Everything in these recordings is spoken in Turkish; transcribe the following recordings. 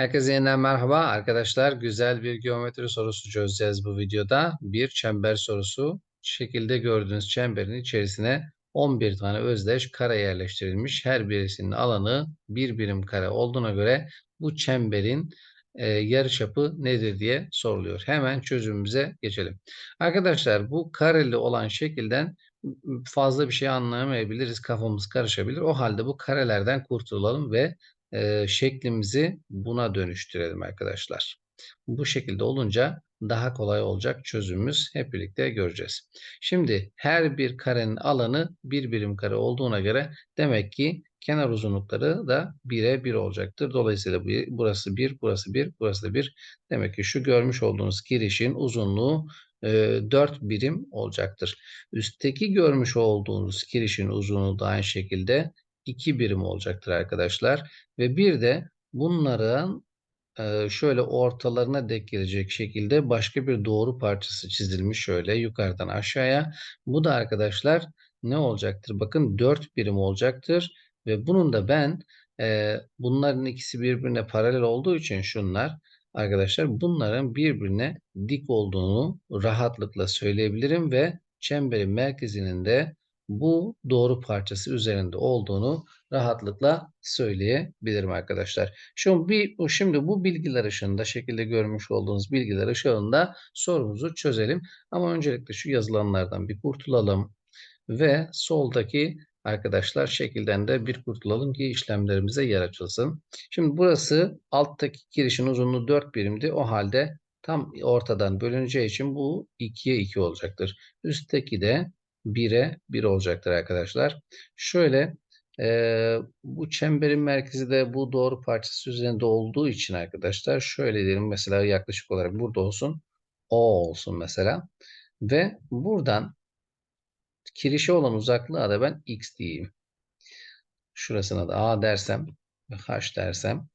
Herkese yeniden merhaba arkadaşlar. Güzel bir geometri sorusu çözeceğiz bu videoda. Bir çember sorusu. Şekilde gördüğünüz çemberin içerisine 11 tane özdeş kare yerleştirilmiş. Her birisinin alanı bir birim kare olduğuna göre bu çemberin e, yarıçapı nedir diye soruluyor. Hemen çözümümüze geçelim. Arkadaşlar bu kareli olan şekilden fazla bir şey anlayamayabiliriz. Kafamız karışabilir. O halde bu karelerden kurtulalım ve e, şeklimizi buna dönüştürelim arkadaşlar. Bu şekilde olunca daha kolay olacak çözümümüz hep birlikte göreceğiz. Şimdi her bir karenin alanı bir birim kare olduğuna göre demek ki kenar uzunlukları da 1'e 1 olacaktır. Dolayısıyla burası 1, burası 1, burası da 1. Demek ki şu görmüş olduğunuz girişin uzunluğu e, 4 birim olacaktır. Üstteki görmüş olduğunuz kirişin uzunluğu da aynı şekilde 2 birim olacaktır arkadaşlar. Ve bir de bunların e, şöyle ortalarına denk gelecek şekilde başka bir doğru parçası çizilmiş şöyle yukarıdan aşağıya. Bu da arkadaşlar ne olacaktır? Bakın 4 birim olacaktır. Ve bunun da ben e, bunların ikisi birbirine paralel olduğu için şunlar arkadaşlar bunların birbirine dik olduğunu rahatlıkla söyleyebilirim ve çemberin merkezinin de bu doğru parçası üzerinde olduğunu rahatlıkla söyleyebilirim arkadaşlar. Şimdi, şimdi bu bilgiler ışığında şekilde görmüş olduğunuz bilgiler ışığında sorumuzu çözelim. Ama öncelikle şu yazılanlardan bir kurtulalım. Ve soldaki arkadaşlar şekilden de bir kurtulalım ki işlemlerimize yer açılsın. Şimdi burası alttaki girişin uzunluğu 4 birimdi. O halde tam ortadan bölüneceği için bu 2'ye 2 olacaktır. Üstteki de 1'e 1 olacaktır arkadaşlar. Şöyle e, bu çemberin merkezi de bu doğru parçası üzerinde olduğu için arkadaşlar şöyle diyelim mesela yaklaşık olarak burada olsun. O olsun mesela. Ve buradan kirişe olan uzaklığa da ben x diyeyim. Şurasına da a dersem ve h dersem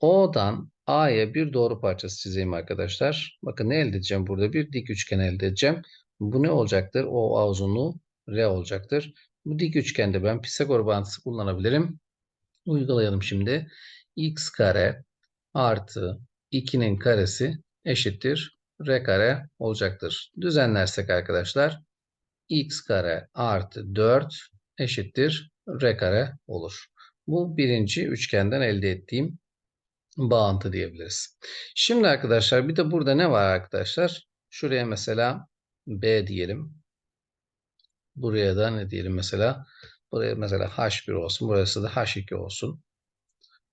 O'dan A'ya bir doğru parçası çizeyim arkadaşlar. Bakın ne elde edeceğim burada? Bir dik üçgen elde edeceğim. Bu ne olacaktır? O A uzunluğu R olacaktır. Bu dik üçgende ben Pisagor bağıntısı kullanabilirim. Uygulayalım şimdi. X kare artı 2'nin karesi eşittir. R kare olacaktır. Düzenlersek arkadaşlar x kare artı 4 eşittir R kare olur. Bu birinci üçgenden elde ettiğim bağıntı diyebiliriz. Şimdi arkadaşlar bir de burada ne var arkadaşlar? Şuraya mesela B diyelim. Buraya da ne diyelim mesela? Buraya mesela H1 olsun. Burası da H2 olsun.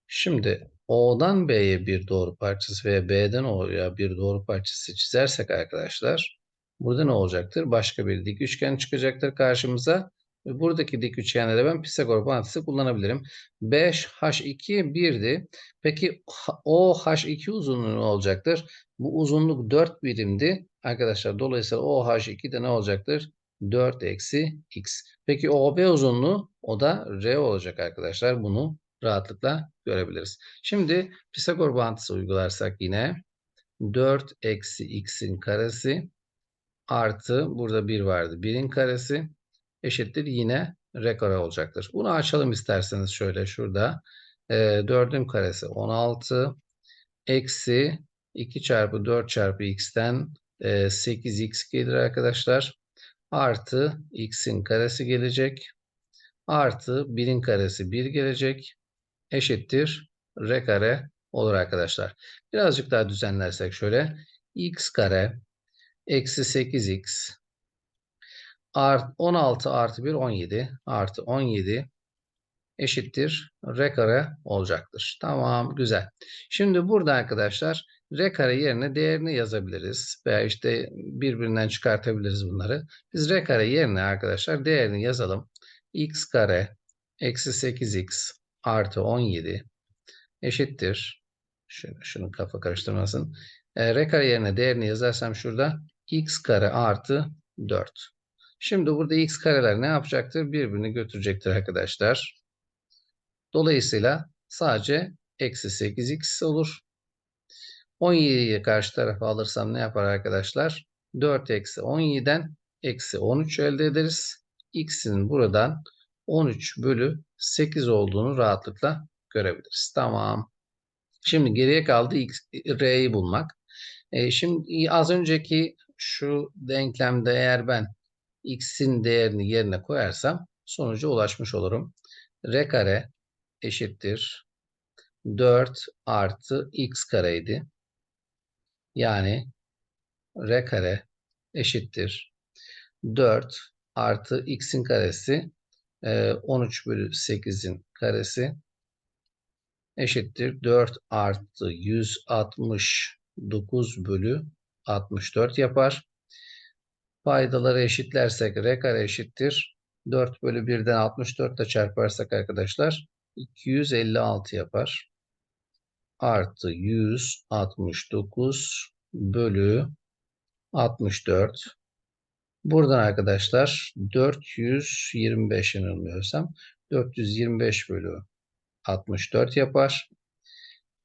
Şimdi O'dan B'ye bir doğru parçası veya B'den O'ya bir doğru parçası çizersek arkadaşlar burada ne olacaktır? Başka bir dik üçgen çıkacaktır karşımıza. Ve buradaki dik üçgende de ben Pisagor bağıntısı kullanabilirim. 5H2 1'di. Peki OH2 uzunluğu ne olacaktır? Bu uzunluk 4 birimdi. Arkadaşlar dolayısıyla OH2 de ne olacaktır? 4 eksi x. Peki OB uzunluğu o da R olacak arkadaşlar. Bunu rahatlıkla görebiliriz. Şimdi Pisagor bağıntısı uygularsak yine 4 eksi x'in karesi artı burada 1 vardı. 1'in karesi eşittir yine r kare olacaktır. Bunu açalım isterseniz şöyle şurada. E, 4'ün karesi 16 eksi 2 çarpı 4 çarpı x'ten e, 8x gelir arkadaşlar. Artı x'in karesi gelecek. Artı 1'in karesi 1 gelecek. Eşittir r kare olur arkadaşlar. Birazcık daha düzenlersek şöyle. x kare eksi 8x art, 16 artı 1 17 artı 17 eşittir r kare olacaktır. Tamam güzel. Şimdi burada arkadaşlar r kare yerine değerini yazabiliriz. Veya işte birbirinden çıkartabiliriz bunları. Biz r kare yerine arkadaşlar değerini yazalım. x kare eksi 8x artı 17 eşittir. Şöyle şunu kafa karıştırmasın. E, r kare yerine değerini yazarsam şurada x kare artı 4. Şimdi burada x kareler ne yapacaktır? Birbirini götürecektir arkadaşlar. Dolayısıyla sadece eksi 8x olur. 17'yi karşı tarafa alırsam ne yapar arkadaşlar? 4 eksi 17'den eksi 13 elde ederiz. x'in buradan 13 bölü 8 olduğunu rahatlıkla görebiliriz. Tamam. Şimdi geriye kaldı x, r'yi bulmak. E, şimdi az önceki şu denklemde eğer ben x'in değerini yerine koyarsam sonuca ulaşmış olurum. r kare eşittir 4 artı x kareydi. Yani r kare eşittir 4 artı x'in karesi 13 e, bölü 8'in karesi eşittir 4 artı 169 bölü 64 yapar. Paydaları eşitlersek r kare eşittir. 4 bölü 1'den 64 ile çarparsak arkadaşlar 256 yapar. Artı 169 bölü 64. Buradan arkadaşlar 425 yanılmıyorsam 425 bölü 64 yapar.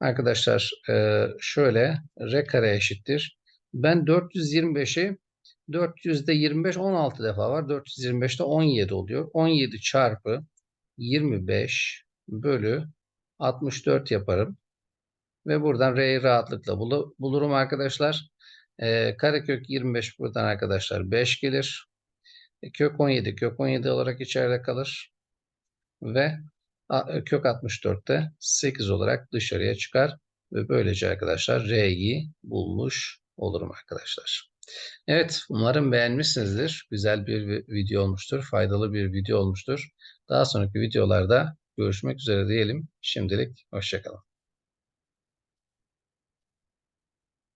Arkadaşlar e, şöyle r kare eşittir. Ben 425'i 400'de 25 16 defa var. 425'te 17 oluyor. 17 çarpı 25 bölü 64 yaparım. Ve buradan r'yi rahatlıkla bulurum arkadaşlar. E, karekök 25 buradan arkadaşlar 5 gelir. E, kök 17 kök 17 olarak içeride kalır. Ve e, kök 64'te 8 olarak dışarıya çıkar. Ve böylece arkadaşlar R'yi bulmuş olurum arkadaşlar. Evet umarım beğenmişsinizdir. Güzel bir video olmuştur. Faydalı bir video olmuştur. Daha sonraki videolarda görüşmek üzere diyelim. Şimdilik hoşçakalın.